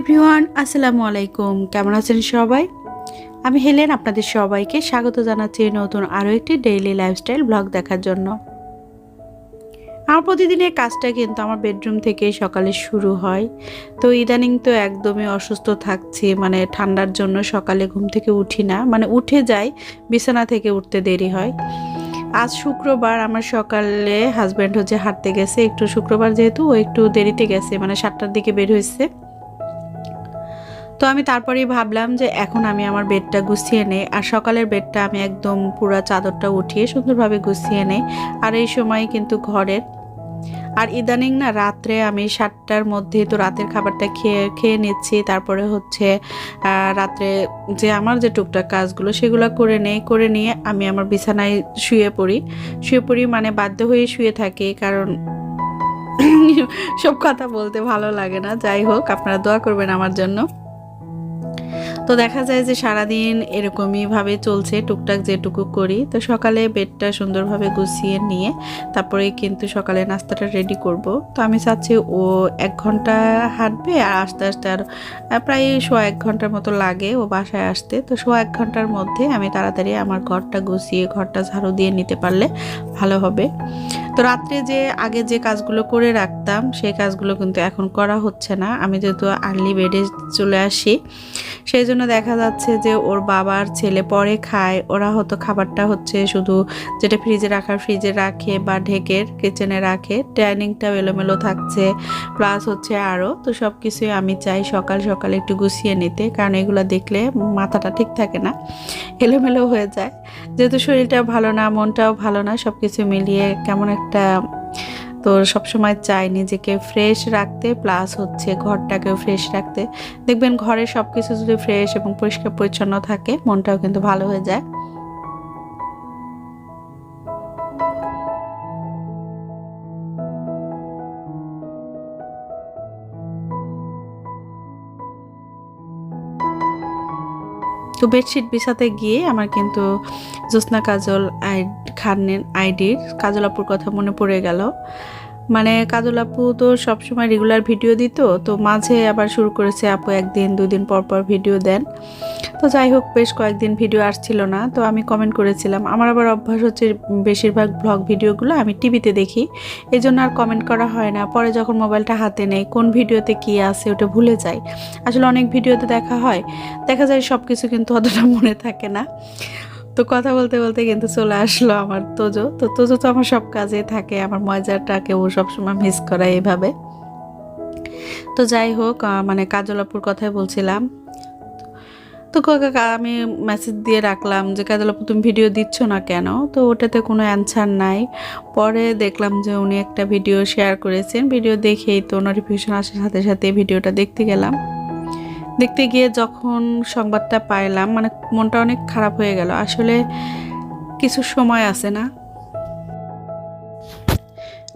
Everyone, আসসালামু আলাইকুম। কেমন আছেন সবাই? আমি হেলেন, আপনাদের সবাইকে স্বাগত জানাচ্ছি নতুন আরও একটি ডেইলি লাইফস্টাইল ব্লগ দেখার জন্য। আমার প্রতিদিনের কাজটা কিন্তু আমার বেডরুম থেকে সকালে শুরু হয়। তো ইদানিং তো একদমই অসুস্থ থাকছি মানে ঠান্ডার জন্য সকালে ঘুম থেকে উঠি না মানে উঠে যাই, বিছানা থেকে উঠতে দেরি হয়। আজ শুক্রবার আমার সকালে হাজব্যান্ড হচ্ছে হাঁটতে গেছে, একটু শুক্রবার যেহেতু ও একটু দেরিতে গেছে মানে সাতটার দিকে বের হয়েছে। তো আমি তারপরেই ভাবলাম যে এখন আমি আমার বেডটা গুছিয়ে নেই, আর সকালের বেডটা আমি একদম পুরো চাদরটা উঠিয়ে সুন্দরভাবে গুছিয়ে নেই, আর এই সময় কিন্তু ঘরের। আর ইদানিং না রাত্রে আমি সাতটার মধ্যে তো রাতের খাবারটা খেয়ে খেয়ে নিচ্ছি, তারপরে হচ্ছে রাত্রে যে আমার যে টুকটাক কাজগুলো সেগুলো করে নেই, করে নিয়ে আমি আমার বিছানায় শুয়ে পড়ি। শুয়ে পড়ি মানে বাধ্য হয়ে শুয়ে থাকি, কারণ সব কথা বলতে ভালো লাগে না। যাই হোক, আপনারা দোয়া করবেন আমার জন্য। তো দেখা যায় যে সারাদিন এরকমই ভাবে চলছে, টুকটাক যেটুকু করি। তো সকালে বেডটা সুন্দরভাবে গুছিয়ে নিয়ে তারপরে কিন্তু সকালে নাস্তাটা রেডি করব। তো আমি চাচ্ছি ও এক ঘণ্টা হাঁটবে আর আস্তে আস্তে আর প্রায় শো এক ঘণ্টার মতো লাগে ও বাসায় আসতে। তো শো এক ঘণ্টার মধ্যে আমি তাড়াতাড়ি আমার ঘরটা গুছিয়ে, ঘরটা ঝাড়ু দিয়ে নিতে পারলে ভালো হবে। তো রাত্রে যে আগে যে কাজগুলো করে রাখতাম, সেই কাজগুলো কিন্তু এখন করা হচ্ছে না। আমি যেহেতু আর্লি বেডে চলে আসি, সেই জন্য দেখা যাচ্ছে যে ওর বাবার ছেলে পরে খায়। ওরা হয়তো খাবারটা হচ্ছে শুধু যেটা ফ্রিজে রাখার ফ্রিজে রাখে বা ঢেকের কিচেনে রাখে। ডাইনিংটাও এলোমেলো থাকছে প্লাস হচ্ছে আরও তো সব কিছুই আমি চাই সকাল সকাল একটু গুছিয়ে নিতে, কারণ এগুলো দেখলে মাথাটা ঠিক থাকে না, এলোমেলো হয়ে যায়। যেহেতু শরীরটা ভালো না, মনটাও ভালো না সব কিছু মিলিয়ে কেমন একটা তো সবসময় চাই নিজেকে ফ্রেশ রাখতে প্লাস হচ্ছে ঘরটাকেও ফ্রেশ রাখতে। দেখবেন ঘরে সব কিছু যদি ফ্রেশ এবং পরিষ্কার পরিচ্ছন্ন থাকে, মনটাও কিন্তু ভালো হয়ে যায়। তো বেডশিট বিছাতে গিয়ে আমার কিন্তু জ্যোৎস্না কাজল আই খানের আইডির কাজল আপুর কথা মনে পড়ে গেল। মানে কাজল আপু তো সবসময় রেগুলার ভিডিও দিত, তো মাঝে আবার শুরু করেছে আপু একদিন, দুদিন পর পর ভিডিও দেন। তো যাই হোক, বেশ কয়েকদিন ভিডিও আসছিল না, তো আমি কমেন্ট করেছিলাম। আমার আবার অভ্যাস হচ্ছে বেশিরভাগ ব্লগ ভিডিওগুলো আমি টিভিতে দেখি এই জন্য আর কমেন্ট করা হয় না। পরে যখন মোবাইলটা হাতে নেই, কোন ভিডিওতে কি আছে ওটা ভুলে যাই। আসলে অনেক ভিডিওতে দেখা হয়, দেখা যায় সব কিছু কিন্তু অতটা মনে থাকে না। তো কথা বলতে বলতে কিন্তু চলে আসলো আমার তোজো। তো তোজো তো আমার সব কাজে থাকে, আমার মজাটাকে ও সবসময় মিস করায় এভাবে তো যাই হোক মানে কাজলাপুর কথাই বলছিলাম। তো কাকা আমি মেসেজ দিয়ে রাখলাম যে কাজলাপুর তুমি ভিডিও দিচ্ছ না কেন? তো ওটাতে কোনো অ্যান্সার নাই। পরে দেখলাম যে উনি একটা ভিডিও শেয়ার করেছেন। ভিডিও দেখেই তো নোটিফিকেশন আসার সাথে সাথে ভিডিওটা দেখতে গেলাম। দেখতে গিয়ে যখন সংবাদটা পাইলাম মানে মনটা অনেক খারাপ হয়ে গেল। আসলে কিছু সময় আছে না।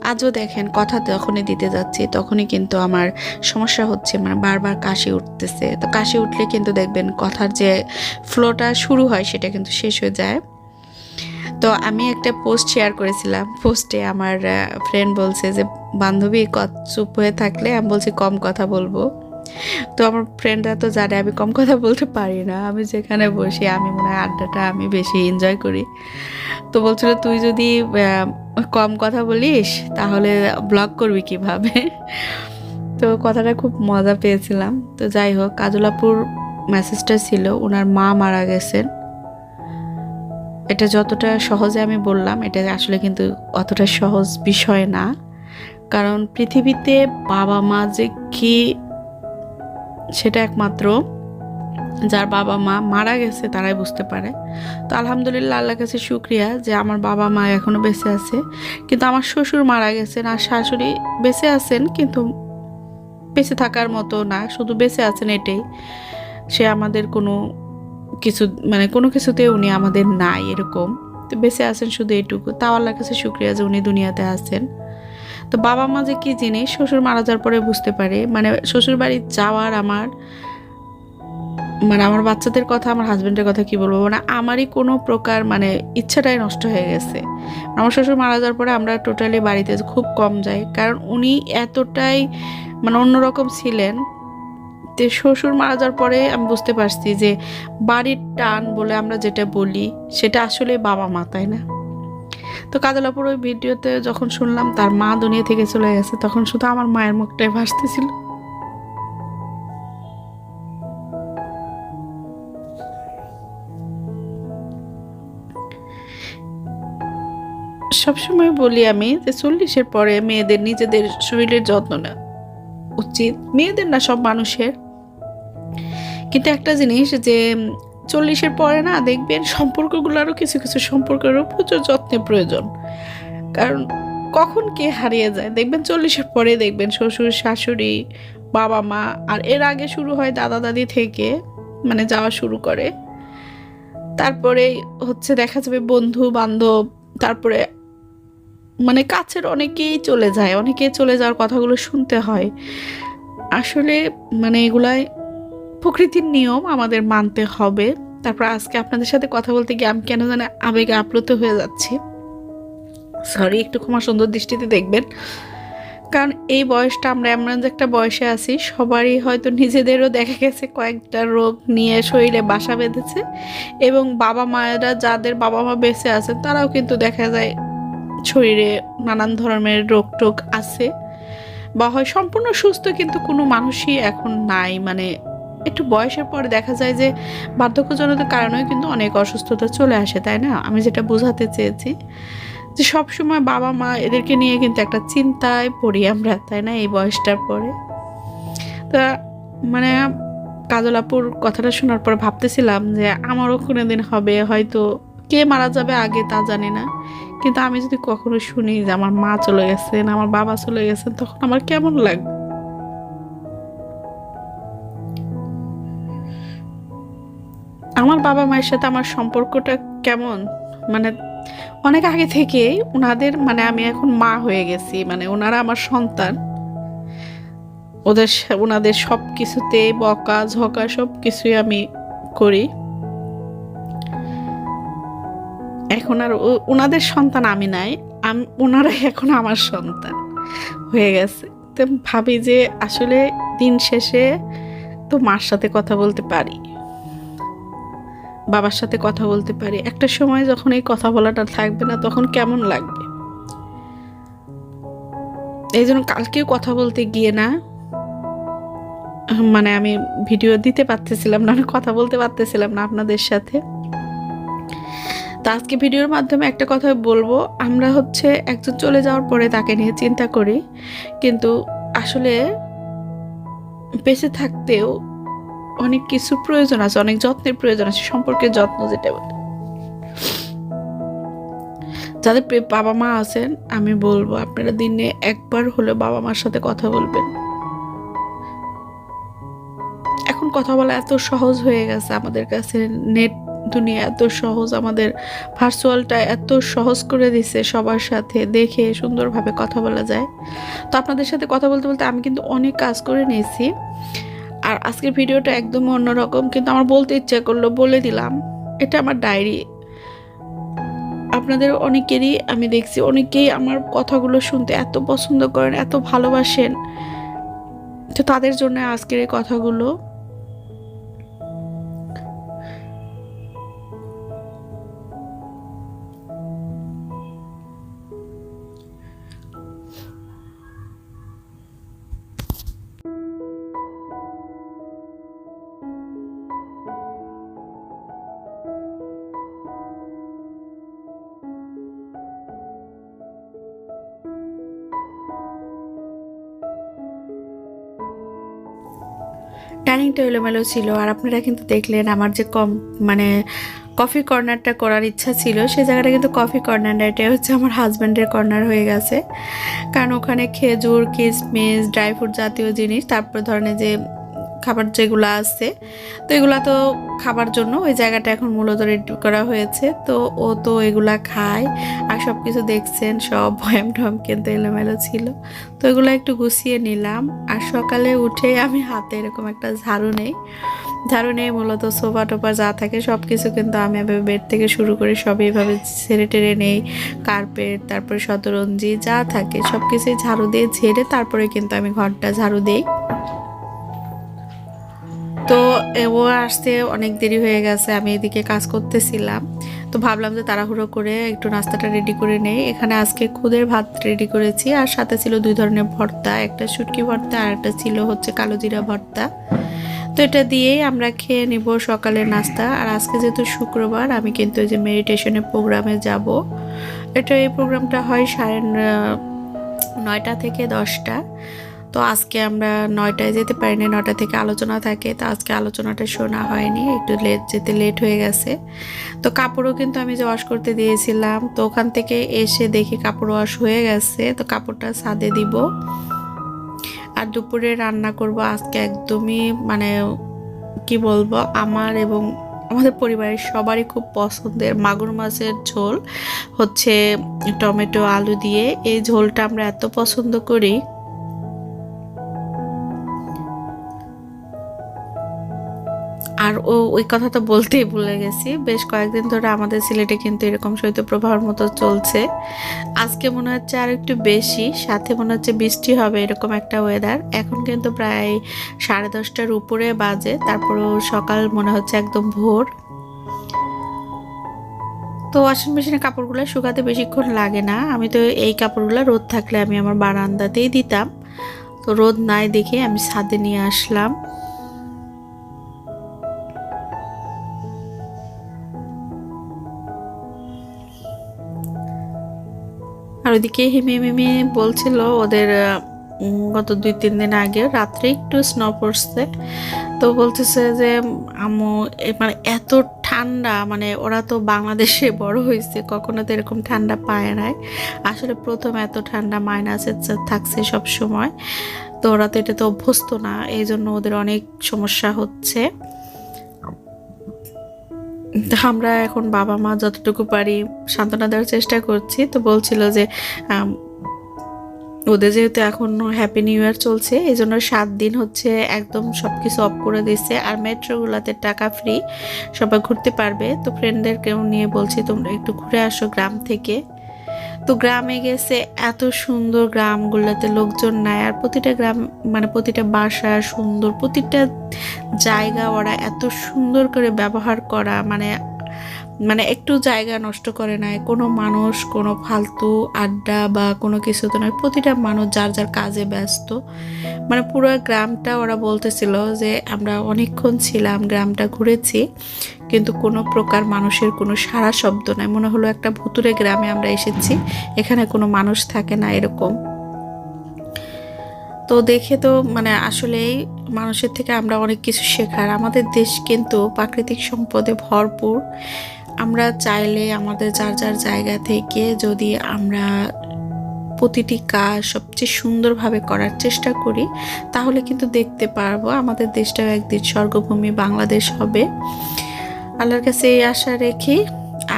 আজও দেখেন, কথা যখনই দিতে যাচ্ছি, তখনই কিন্তু আমার সমস্যা হচ্ছে মানে বারবার কাশি উঠতেছে। তো কাশি উঠলে কিন্তু দেখবেন কথার যে ফ্লোটা শুরু হয়, সেটা কিন্তু শেষ হয়ে যায়। তো আমি একটা পোস্ট শেয়ার করেছিলাম। পোস্টে আমার ফ্রেন্ড বলছে যে, বান্ধবী চুপ হয়ে থাকলে? আমি বলছি, কম কথা বলব। তো আমার ফ্রেন্ডরা তো জানে আমি কম কথা বলতে পারি না। আমি যেখানে বসি, আমি মনে হয় আড্ডাটা আমি বেশি এনজয় করি। তো বলছিল, তুই যদি কম কথা বলিস, তাহলে ব্লগ করবি কীভাবে? তো কথাটা খুব মজা পেয়েছিলাম। তো যাই হোক, কাজলাপুর মেসেজটা ছিল ওনার মা মারা গেছেন। এটা যতটা সহজে আমি বললাম, এটা আসলে কিন্তু অতটা সহজ বিষয় না। কারণ পৃথিবীতে বাবা মা যে কি সেটা একমাত্র যার বাবা মা মারা গেছে তারাই বুঝতে পারে। তো আলহামদুলিল্লাহ আল্লাহ কাছে শুক্রিয়া যে আমার বাবা মা এখনও বেঁচে আছে। কিন্তু আমার শ্বশুর মারা গেছেন আর শাশুড়ি বেঁচে আছেন কিন্তু বেঁচে থাকার মতো না, শুধু বেঁচে আছেন এটাই। সে আমাদের কোনো কিছু মানে কোনো কিছুতে উনি আমাদের নাই এরকম। তো বেঁচে আছেন শুধু এইটুকু তাও আল্লাহর কাছে শুক্রিয়া যে উনি দুনিয়াতে আছেন। তো বাবা মা যে কী জিনিস, শ্বশুর মারা যাওয়ার পরে বুঝতে পারে। মানে শ্বশুর বাড়ি যাওয়ার আমার মানে আমার বাচ্চাদের কথা, আমার হাজব্যান্ডের কথা কি বলব? মানে আমারই কোনো প্রকার মানে ইচ্ছাটাই নষ্ট হয়ে গেছে। আমার শ্বশুর মারা যাওয়ার পরে আমরা টোটালি বাড়িতে খুব কম যাই। কারণ উনি এতটাই মানে অন্যরকম ছিলেন তে শ্বশুর মারা যাওয়ার পরে আমি বুঝতে পারছি যে বাড়ির টান বলে আমরা যেটা বলি, সেটা আসলে বাবা মা, তাই না? তো কাজলাপুর ওই ভিডিওতে যখন শুনলাম তার মা দুনিয়া থেকে চলে গেছে, তখন শুধু আমার মায়ের মুখটাই ভাসতেছিল। সবসময় বলি আমি যে চল্লিশের পরে মেয়েদের নিজেদের শরীরের যত্ন নেওয়া উচিত। মেয়েদের না, সব মানুষের। কিন্তু একটা জিনিস যে চল্লিশের পরে না দেখবেন সম্পর্কগুলোরও কিছু কিছু সম্পর্কেরও প্রচুর যত্নের প্রয়োজন। কারণ কখন কে হারিয়ে যায়? দেখবেন চল্লিশের পরে দেখবেন শ্বশুর, শাশুড়ি, বাবা, মা আর এর আগে শুরু হয় দাদা, দাদি থেকে মানে যাওয়া শুরু করে। তারপরে হচ্ছে দেখা যাবে বন্ধু, বান্ধব, তারপরে মানে কাছের অনেকেই চলে যায়, অনেকেই চলে যাওয়ার কথাগুলো শুনতে হয়। আসলে মানে এগুলাই প্রকৃতির নিয়ম আমাদের মানতে হবে। তারপর আজকে আপনাদের সাথে কথা বলতে গিয়ে আমি কেন জানি আবেগে আপ্লুত হয়ে যাচ্ছি। সরি একটু ক্ষমা সুন্দর দৃষ্টিতে দেখবেন। কারণ এই বয়সটা আমরা এমন যে একটা বয়সে আছি, সবারই হয়তো নিজেদেরও দেখা গেছে কয়েকটা রোগ নিয়ে শরীরে বাসা বেঁধেছে এবং বাবা মায়েরা যাদের বাবা মা বেঁচে আছে, তারাও কিন্তু দেখা যায় শরীরে নানান ধরনের রোগ টোগ আছে। বা হয় সম্পূর্ণ সুস্থ কিন্তু কোনো মানুষই এখন নাই মানে একটু বয়সের পরে দেখা যায় যে বার্ধক্যজনিত কারণেও কিন্তু অনেক অসুস্থতা চলে আসে, তাই না? আমি যেটা বোঝাতে চেয়েছি যে সব সময় বাবা মা এদেরকে নিয়ে কিন্তু একটা চিন্তায় পড়ি আমরা, তাই না, এই বয়সটার পরে? তা মানে কাজলাপুর কথাটা শোনার পর ভাবতেছিলাম যে আমারও কোনো দিন হবে, হয়তো কে মারা যাবে আগে তা জানি না। কিন্তু আমি যদি কখনো শুনি যে আমার মা চলে গেছেন, আমার বাবা চলে গেছেন, তখন আমার কেমন লাগবে? আমার বাবা মায়ের সাথে আমার সম্পর্কটা কেমন? মানে অনেক আগে থেকেই ওনাদের মানে আমি এখন মা হয়ে গেছি মানে ওনারা আমার সন্তান। ওদের ওনাদের সব কিছুতে বকা, ঝকা সব কিছুই আমি করি। এখন আর ওনাদের সন্তান আমি নাই ওনারাই এখন আমার সন্তান হয়ে গেছে। তো ভাবি যে আসলে দিন শেষে তো মার সাথে কথা বলতে পারি। বাবার সাথে কথা বলতে পারি। একটা সময় যখন এই কথা বলাটা থাকবে না, তখন কেমন লাগবে? এই জন্য কালকেও কথা বলতে গিয়ে না মানে আমি ভিডিও দিতে পারতেছিলাম না কথা বলতে পারতেছিলাম না আপনাদের সাথে। তো আজকে ভিডিওর মাধ্যমে একটা কথা বলব। আমরা হচ্ছে একজন চলে যাওয়ার পরে তাকে নিয়ে চিন্তা করি। কিন্তু আসলে বেঁচে থাকতেও অনেক কিছু প্রয়োজন আছে, অনেক যত্নের প্রয়োজন আছে সম্পর্কে যত্ন যেটা বলে। যাদের বাবা মা আছেন, আমি বলব আপনারা দিনে একবার হলে বাবা মার সাথে কথা বলবেন। এখন কথা বলা এত সহজ হয়ে গেছে আমাদের কাছে, নেট দুনিয়া এত সহজ, আমাদের ভার্চুয়ালটা এত সহজ করে দিছে সবার সাথে, দেখে সুন্দরভাবে কথা বলা যায়। তো আপনাদের সাথে কথা বলতে বলতে আমি কিন্তু অনেক কাজ করে নিয়েছি। আর আজকের ভিডিওটা একদম অন্যরকম, কিন্তু আমার বলতে ইচ্ছা করল, বলে দিলাম। এটা আমার ডায়েরি। আপনাদের অনেকেরই আমি দেখছি, অনেকেই আমার কথাগুলো শুনতে এত পছন্দ করেন, এত ভালোবাসেন। তো তাদের জন্য আজকের এই কথাগুলো ডাইনিংটা এলোমেলো ছিল আর আপনারা কিন্তু দেখলেন আমার যে কম মানে কফি কর্নারটা করার ইচ্ছা ছিল, সে জায়গাটা কিন্তু কফি কর্নারটা এটা হচ্ছে আমার হাজব্যান্ডের কর্নার হয়ে গেছে। কারণ ওখানে খেজুর কিশমিশ ড্রাই ফ্রুট জাতীয় জিনিস, তারপর ধরনের যে খাবার যেগুলো আছে, তো এগুলা তো খাবার জন্য ওই জায়গাটা এখন মূলত রেডি করা হয়েছে। তো ও তো এগুলা খায় আর সব কিছু দেখছেন, সব ভয়াম টম কিন্তু এলোমেলো ছিল। তো এগুলো একটু গুছিয়ে নিলাম। আর সকালে উঠে আমি হাতে এরকম একটা ঝাড়ু নেই। ঝাড়ু নেই মূলত সোফা টোফা যা থাকে সব কিছু কিন্তু আমি এভাবে বেড থেকে শুরু করে সবই এভাবে ছেড়ে টেড়ে নেই। কার্পেট, তারপরে শতরঞ্জি যা থাকে সব কিছুই ঝাড়ু দিয়ে ঝেড়ে তারপরে কিন্তু আমি ঘরটা ঝাড়ু দিই। তো ও আসতে অনেক দেরি হয়ে গেছে, আমি এদিকে কাজ করতেছিলাম। তো ভাবলাম যে তাড়াহুড়ো করে একটু নাস্তাটা রেডি করে নেই। এখানে আজকে খুদের ভাত রেডি করেছি, আর সাথে ছিল দুই ধরনের ভর্তা, একটা শুটকি ভর্তা আর একটা ছিল হচ্ছে কালো জিরা ভর্তা। তো এটা দিয়েই আমরা খেয়ে নিব সকালের নাস্তা। আর আজকে যেহেতু শুক্রবার, আমি কিন্তু এই যে মেডিটেশনের প্রোগ্রামে যাব। এটা এই প্রোগ্রামটা হয় সাড়ে নয়টা থেকে দশটা। তো আজকে আমরা নয়টায় যেতে পারিনি, নয়টা থেকে আলোচনা থাকে। তো আজকে আলোচনাটা শোনা হয়নি, একটু লেট, যেতে লেট হয়ে গেছে। তো কাপড়ও কিন্তু আমি যে ওয়াশ করতে দিয়েছিলাম, তো ওখান থেকে এসে দেখি কাপড় ওয়াশ হয়ে গেছে, তো কাপড়টা ছাদে দিব। আর দুপুরে রান্না করব আজকে একদমই মানে কি বলব, আমার এবং আমাদের পরিবারের সবারই খুব পছন্দের মাগুর মাছের ঝোল। হচ্ছে টমেটো, আলু দিয়ে এই ঝোলটা আমরা এত পছন্দ করি। আর ও ওই কথা তো বলতেই ভুলে গেছি। বেশ কয়েকদিন ধরে আমাদের সিলেটে কিন্তু এরকম শৈত্যপ্রবাহের মতো চলছে। আজকে মনে হচ্ছে আর একটু বেশি, সাথে মনে হচ্ছে বৃষ্টি হবে এরকম একটা ওয়েদার এখন কিন্তু প্রায় সাড়ে দশটার উপরে বাজে তারপরও সকাল মনে হচ্ছে একদম ভোর। তো ওয়াশিং মেশিনে কাপড়গুলো শুকাতে বেশিক্ষণ লাগে না। আমি তো এই কাপড়গুলো রোদ থাকলে আমি আমার বারান্দাতেই দিতাম। তো রোদ নাই দেখে আমি ছাদে নিয়ে আসলাম। ওইদিকে হিমে মিমি বলছিল ওদের গত দুই, তিন দিন আগে রাত্রে একটু স্নো পড়ছে। তো বলতেছে যে, আম্মু, এ মানে এত ঠান্ডা মানে ওরা তো বাংলাদেশে বড় হয়েছে, কখনো তো এরকম ঠান্ডা পায় নাই। আসলে প্রথম এত ঠান্ডা মাইনাসে থাকছে সব সময় তো ওরা তো এটা তো অভ্যস্ত না এই জন্য ওদের অনেক সমস্যা হচ্ছে। আমরা এখন বাবা মা যতটুকু পারি সান্ত্বনা দেওয়ার চেষ্টা করছি। তো বলছিল যে ওদের যেহেতু এখন হ্যাপি নিউ ইয়ার চলছে এই জন্য সাত দিন হচ্ছে একদম সব কিছু অফ করে দিচ্ছে আর মেট্রোগুলোতে টাকা ফ্রি সবাই ঘুরতে পারবে। তো ফ্রেন্ডদেরকেও নিয়ে বলছি, তোমরা একটু ঘুরে আসো গ্রাম থেকে। তো গ্রামে গেছে, এত সুন্দর গ্রামগুলোতে লোকজন নাই আর প্রতিটা গ্রাম মানে প্রতিটা বাসা সুন্দর, প্রতিটা জায়গা ওরা এত সুন্দর করে ব্যবহার করা মানে মানে একটু জায়গা নষ্ট করে নাই কোনো মানুষ, কোনো ফালতু আড্ডা বা কোনো কিছু তো নয়। প্রতিটা মানুষ যার যার কাজে ব্যস্ত। মানে পুরো গ্রামটা ওরা বলতেছিল যে, আমরা অনেকক্ষণ ছিলাম, গ্রামটা ঘুরেছি, কিন্তু কোনো প্রকার মানুষের কোনো সারা শব্দ নাই। মনে হলো একটা ভুতুরে গ্রামে আমরা এসেছি, এখানে কোনো মানুষ থাকে না, এরকম। তো দেখে তো মানে আসলেই মানুষের থেকে আমরা অনেক কিছু শেখার। আমাদের দেশ কিন্তু প্রাকৃতিক সম্পদে ভরপুর। আমরা চাইলে আমাদের যার যার জায়গা থেকে যদি আমরা প্রতিটি কাজ সবচেয়ে সুন্দরভাবে করার চেষ্টা করি, তাহলে কিন্তু দেখতে পারব আমাদের দেশটাও একদিন স্বর্গভূমি বাংলাদেশ হবে। আল্লাহর কাছে এই আশা রেখে,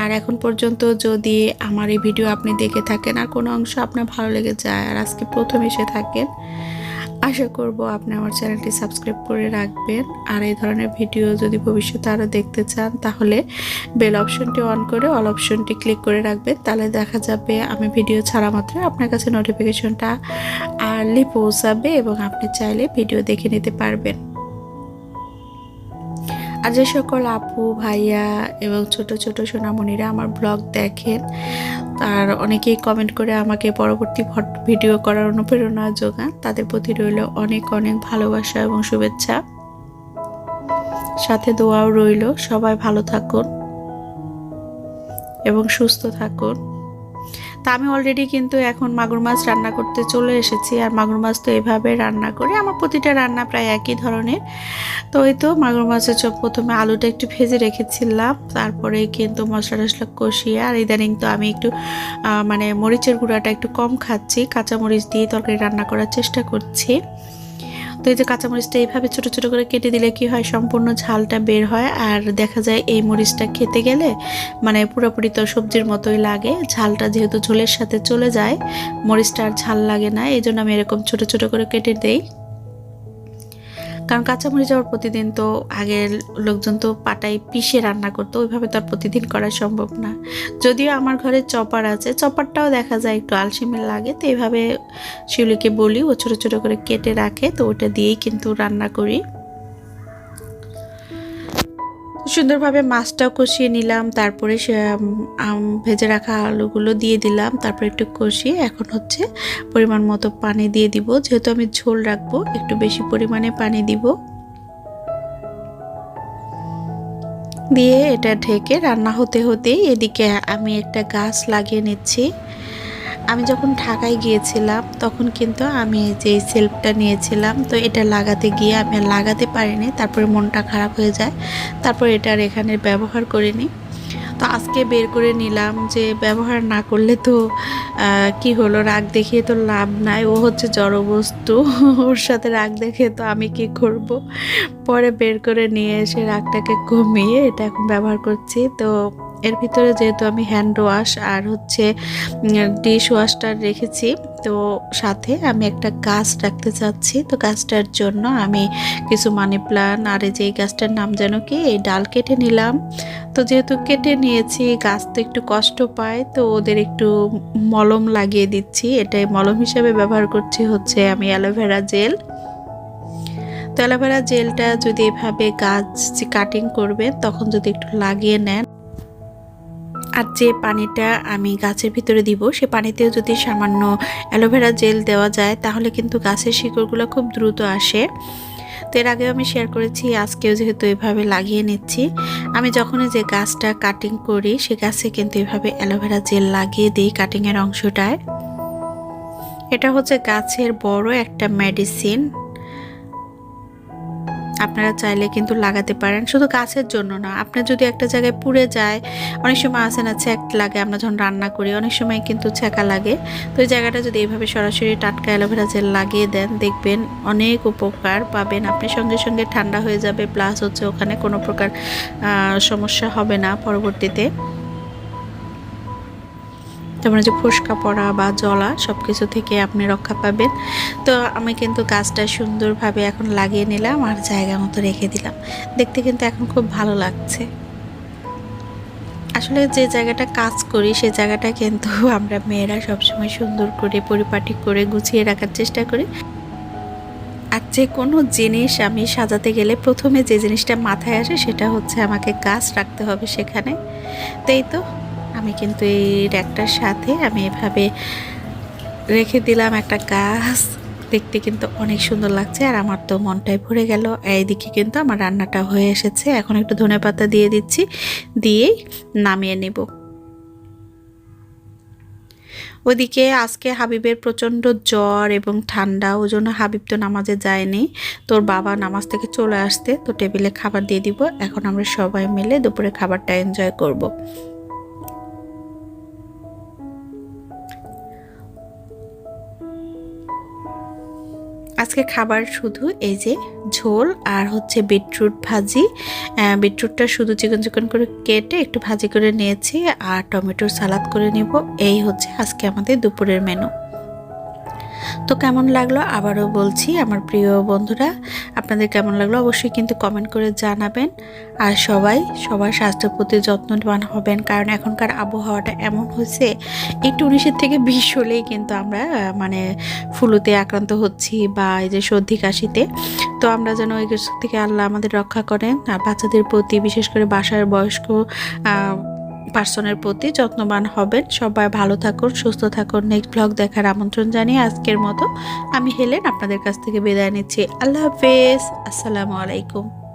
আর এখন পর্যন্ত যদি আমার এই ভিডিও আপনি দেখে থাকেন, আর কোনো অংশ আপনার ভালো লেগে যায়, আর আজকে প্রথম এসে থাকেন আশা করব আপনি আমার চ্যানেলটি সাবস্ক্রাইব করে রাখবেন। আর এই ধরনের ভিডিও যদি ভবিষ্যতে আরও দেখতে চান, তাহলে বেল অপশনটি অন করে অল অপশনটি ক্লিক করে রাখবেন। তাহলে দেখা যাবে আমি ভিডিও ছাড়া মাত্র আপনার কাছে নোটিফিকেশনটা আর্লি পৌঁছাবে এবং আপনি চাইলে ভিডিও দেখে নিতে পারবেন। আর যে সকল আপু, ভাইয়া এবং ছোট ছোট সোনামণিরা আমার ব্লগ দেখেন আর অনেকেই কমেন্ট করে আমাকে পরবর্তী ভিডিও করার অনুপ্রেরণা যোগান। তাদের প্রতি রইল অনেক অনেক ভালোবাসা এবং শুভেচ্ছা। সাথে দোয়াও রইল, সবাই ভালো থাকুন এবং সুস্থ থাকুন। তা আমি অলরেডি কিন্তু এখন মাগুর মাছ রান্না করতে চলে এসেছি। আর মাগুর মাছ তো এভাবে রান্না করি। আমার প্রতিটা রান্না প্রায় একই ধরনের। তো ওই তো মাগুর মাছের চপ প্রথমে আলুটা একটু ভেজে রেখেছিলাম। তারপরে কিন্তু মশলা টশলা কষিয়ে আর ইদানিং তো আমি একটু মানে মরিচের গুঁড়াটা একটু কম খাচ্ছি। কাঁচা মরিচ দিয়ে তরকারি রান্না করার চেষ্টা করছি। তো এই যে কাঁচামরিচটা এইভাবে ছোট ছোট করে কেটে দিলে কি হয়? সম্পূর্ণ ঝালটা বের হয় আর দেখা যায় এই মরিচটা খেতে গেলে মানে পুরোপুরি তো সবজির মতোই লাগে। ঝালটা যেহেতু ঝোলের সাথে চলে যায়, মরিচটা আর ঝাল লাগে না। এই জন্য আমি এরকম ছোট ছোট করে কেটে দেই। কারণ কাঁচামরিচ আবার প্রতিদিন তো আগের লোকজন তো পাটায় পিষে রান্না করতো, ওইভাবে তো আর প্রতিদিন করা সম্ভব না। যদিও আমার ঘরে চপার আছে, চপারটাও দেখা যায় একটু আলসেমিল লাগে, তো এইভাবে শিউলিকে বলি, ও ছোটো ছোটো করে কেটে রাখে, তো ওটা দিয়েই কিন্তু রান্না করি। সুন্দরভাবে মাছটাও কষিয়ে নিলাম, তারপরে সে ভেজে রাখা আলুগুলো দিয়ে দিলাম, তারপর একটু কষিয়ে এখন হচ্ছে পরিমাণ মতো পানি দিয়ে দিব। যেহেতু আমি ঝোল রাখব, একটু বেশি পরিমাণে পানি দিব। দিয়ে এটা ঢেকে রান্না হতে হতেই এদিকে আমি একটা গাছ লাগিয়ে নিচ্ছি। আমি যখন ঢাকায় গিয়েছিলাম, তখন কিন্তু আমি যে সেলফটা নিয়েছিলাম, তো এটা লাগাতে গিয়ে আমি আর লাগাতে পারিনি, তারপরে মনটা খারাপ হয়ে যায়। তারপর এটা আর এখানে ব্যবহার করিনি। তো আজকে বের করে নিলাম যে ব্যবহার না করলে তো কি হলো? রাগ দেখিয়ে তো লাভ নাই। ও হচ্ছে জড়বস্তু, ওর সাথে রাগ দেখে তো আমি কি করব? পরে বের করে নিয়ে এসে রাগটাকে কমিয়ে এটা এখন ব্যবহার করছি। তো এর ভিতরে যেহেতু আমি হ্যান্ড ওয়াশ আর হচ্ছে ডিশ ওয়াশটা রেখেছি, তো সাথে আমি একটা গাছ রাখতে চাচ্ছি। তো গাছটার জন্য আমি কিছু মানি প্লান্ট আর এই যে এই গাছটার নাম যেন কি, এই ডাল কেটে নিলাম। তো যেহেতু কেটে নিয়েছি, গাছ তো একটু কষ্ট পায়, তো ওদের একটু মলম লাগিয়ে দিচ্ছি। এটাই মলম হিসেবে ব্যবহার করছি হচ্ছে আমি অ্যালোভেরা জেল তো অ্যালোভেরা জেলটা যদি এভাবে গাছ কাটিং করবেন তখন যদি একটু লাগিয়ে নেন আর যে পানিটা আমি গাছের ভিতরে দিব, সে পানিতেও যদি সামান্য অ্যালোভেরা জেল দেওয়া যায়, তাহলে কিন্তু গাছের শিকড়গুলো খুব দ্রুত আসে। তো এর আগেও আমি শেয়ার করেছি, আজকেও যেহেতু এভাবে লাগিয়ে নিচ্ছি। আমি যখনই যে গাছটা কাটিং করি, সে গাছে কিন্তু এভাবে অ্যালোভেরা জেল লাগিয়ে দিই কাটিংয়ের অংশটায়। এটা হচ্ছে গাছের বড় একটা মেডিসিন আপনারা চাইলে কিন্তু লাগাতে পারেন। শুধু গাছের জন্য না, আপনার যদি একটা জায়গায় পুড়ে যায়, অনেক সময় আছে না ছ্যাক লাগে, আমরা যখন রান্না করি, অনেক সময় কিন্তু ছ্যাঁকা লাগে। তো ওই জায়গাটা যদি এইভাবে সরাসরি টাটকা অ্যালোভেরা জেল লাগিয়ে দেন, দেখবেন অনেক উপকার পাবেন। আপনি সঙ্গে সঙ্গে ঠান্ডা হয়ে যাবে প্লাস হচ্ছে ওখানে কোনো প্রকার সমস্যা হবে না পরবর্তীতে। যেমন যে ফোসকা পড়া বা জলা সব কিছু থেকে আপনি রক্ষা পাবেন। তো আমি কিন্তু গাছটা সুন্দরভাবে এখন লাগিয়ে নিলাম আর জায়গা মতো রেখে দিলাম। দেখতে কিন্তু এখন খুব ভালো লাগছে। আসলে যে জায়গাটা কাজ করি, সে জায়গাটা কিন্তু আমরা মেয়েরা সবসময় সুন্দর করে, পরিপাটি করে গুছিয়ে রাখার চেষ্টা করি। আর যে কোনো জিনিস আমি সাজাতে গেলে প্রথমে যে জিনিসটা মাথায় আসে সেটা হচ্ছে আমাকে গাছ রাখতে হবে সেখানে। তাই তো আমি কিন্তু এই র্যাকটার সাথে আমি এভাবে রেখে দিলাম একটা গাছ। দেখতে কিন্তু অনেক সুন্দর লাগছে আর আমার তো মনটাই ভরে গেল। এইদিকে কিন্তু আমার রান্নাটা হয়ে এসেছে। এখন একটু ধনে পাতা দিয়ে দিচ্ছি, দিয়েই নামিয়ে নেব। ওদিকে আজকে হাবিবের প্রচণ্ড জ্বর এবং ঠান্ডা, ওই জন্য হাবিব তো নামাজে যায়নি। তোর বাবা নামাজ থেকে চলে আসতে, তো টেবিলে খাবার দিয়ে দিব। এখন আমরা সবাই মিলে দুপুরে খাবারটা এনজয় করব। আজকে খাবার শুধু এই যে ঝোল আর হচ্ছে বিটরুট ভাজি। বিটরুটটা শুধু চিকন চিকন করে কেটে একটু ভাজি করে নিয়েছি আর টমেটোর সালাদ করে নিব। এই হচ্ছে আজকে আমাদের দুপুরের মেনু তো কেমন লাগল? আবারও বলছি, আমার প্রিয় বন্ধুরা, আপনাদের কেমন লাগল অবশ্যই কিন্তু কমেন্ট করে জানাবেন। আর সবাই সবার স্বাস্থ্যের প্রতি যত্নবান হবেন, কারণ এখনকার আবহাওয়াটা এমন হয়েছে, একটু উনিশের থেকে বিশ হলেই কিন্তু আমরা মানে ফুলুতে আক্রান্ত হচ্ছি বা এই যে সর্দি কাশিতে। তো আমরা যেন ওই থেকে আল্লাহ আমাদের রক্ষা করেন, আর বাচ্চাদের প্রতি বিশেষ করে বাসার বয়স্ক পার্সনের প্রতি যত্নবান হবেন। সবাই ভালো থাকুন, সুস্থ থাকুন। নেক্সট ব্লগ দেখার আমন্ত্রণ জানিয়ে আজকের মতো আমি হেলেন আপনাদের কাছ থেকে বিদায় নিচ্ছি। আল্লাহ হাফেজ। আসসালামু আলাইকুম।